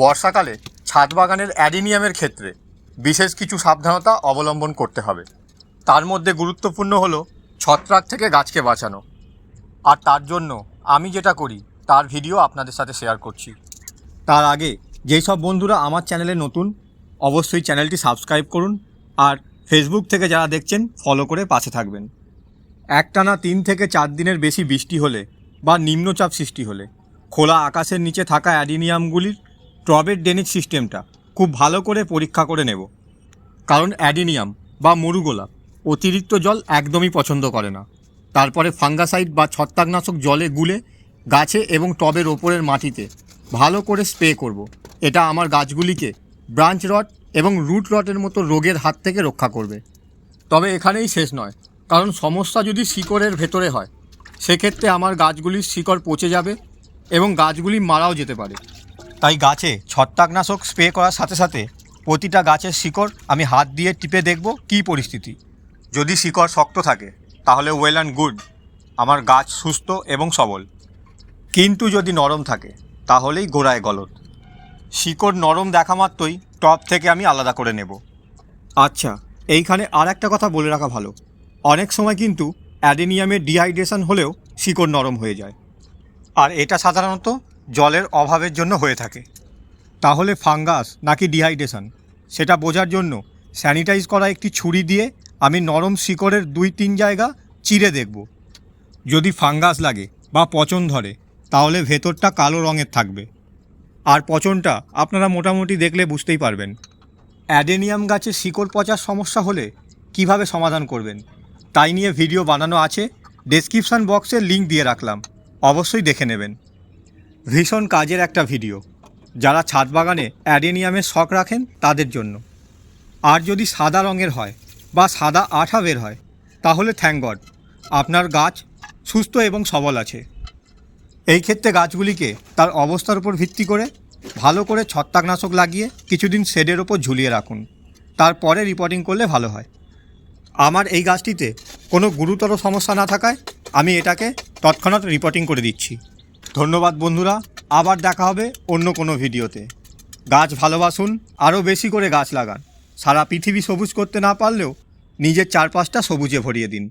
বর্ষাকালে ছাদ বাগানের অ্যাডিনিয়ামের ক্ষেত্রে বিশেষ কিছু সাবধানতা অবলম্বন করতে হবে। তার মধ্যে গুরুত্বপূর্ণ হলো ছত্রাক থেকে গাছকে বাঁচানো। আর তার জন্য আমি যেটা করি, তার ভিডিও আপনাদের সাথে শেয়ার করছি। তার আগে যেই সব বন্ধুরা আমার চ্যানেলে নতুন, অবশ্যই চ্যানেলটি সাবস্ক্রাইব করুন আর ফেসবুক থেকে যারা দেখছেন, ফলো করে পাশে থাকবেন। একটানা তিন থেকে চার দিনের বেশি বৃষ্টি হলে বা নিম্নচাপ সৃষ্টি হলে, খোলা আকাশের নিচে থাকা অ্যাডিনিয়ামগুলির ট্রবের ডেনিক সিস্টেমটা খুব ভালো করে পরীক্ষা করে নেব। কারণ অ্যাডিনিয়াম বা মরুগোলাপ অতিরিক্ত জল একদমই পছন্দ করে না। তারপরে ফাঙ্গাসাইড বা ছত্রাকনাশক জলে গুলে গাছে এবং টবের ওপরের মাটিতে ভালো করে স্প্রে করব। এটা আমার গাছগুলিকে ব্রাঞ্চ রট এবং রুট রটের মতো রোগের হাত থেকে রক্ষা করবে। তবে এখানেই শেষ নয়, কারণ সমস্যা যদি শিকড়ের ভেতরে হয়, সেক্ষেত্রে আমার গাছগুলির শিকড় পচে যাবে এবং গাছগুলি মারাও যেতে পারে। তাই গাছে ছত্রাকনাশক স্প্রে করার সাথে সাথে প্রতিটা গাছের শিকড় আমি হাত দিয়ে টিপে দেখব কী পরিস্থিতি। যদি শিকড় শক্ত থাকে, তাহলে ওয়েল অ্যান্ড গুড আমার গাছ সুস্থ এবং সবল। কিন্তু যদি নরম থাকে, তাহলেই গোড়ায় গলদ। শিকড় নরম দেখা মাত্রই টপ থেকে আমি আলাদা করে নেব। আচ্ছা এইখানে আর একটা কথা বলে রাখা ভালো। অনেক সময় কিন্তু অ্যাডেনিয়ামের ডিহাইড্রেশন হলেও শিকড় নরম হয়ে যায়। আর এটা সাধারণত জলের অভাবের জন্য হয়ে থাকে। তাহলে ফাঙ্গাস নাকি ডিহাইড্রেশন? সেটা বোঝার জন্য স্যানিটাইজ করা একটি ছুরি দিয়ে আমি নরম শিকড়ের দুই তিন জায়গা চিরে দেখব। যদি ফাঙ্গাস লাগে বা পচন ধরে, তাহলে ভেতরটা কালো রঙের থাকবে। আর পচনটা আপনারা মোটামুটি দেখলে বুঝতেই পারবেন। অ্যাডেনিয়াম গাছে শিকড় পচার সমস্যা হলে কীভাবে সমাধান করবেন, তাই নিয়ে ভিডিও বানানো আছে। ডেসক্রিপশান বক্সে লিংক দিয়ে রাখলাম। অবশ্যই দেখে নেবেন। ভীষণ কাজের একটা ভিডিও। যারা ছাদ বাগানে অ্যাডেনিয়ামের শখ রাখেন তাদের জন্য। আর যদি সাদা রঙের হয় বা সাদা আঠা বের হয়, তাহলে থ্যাংক গড আপনার গাছ সুস্থ এবং সবল আছে। এই ক্ষেত্রে গাছগুলিকে তার অবস্থার উপর ভিত্তি করে ভালো করে ছত্রাকনাশক লাগিয়ে কিছুদিন শেডের ওপর ঝুলিয়ে রাখুন। তারপরে রিপোর্টিং করলে ভালো হয়। আমার এই গাছটিতে কোনো গুরুতর সমস্যা না থাকায় আমি এটাকে তৎক্ষণাৎ রিপোর্টিং করে দিচ্ছি। ধন্যবাদ বন্ধুরা, আবার দেখা হবে অন্য কোনো ভিডিওতে। গাছ ভালোবাসুন, আরও বেশি করে গাছ লাগান। সারা পৃথিবী সবুজ করতে না পারলেও নিজের চারপাশটা সবুজে ভরিয়ে দিন।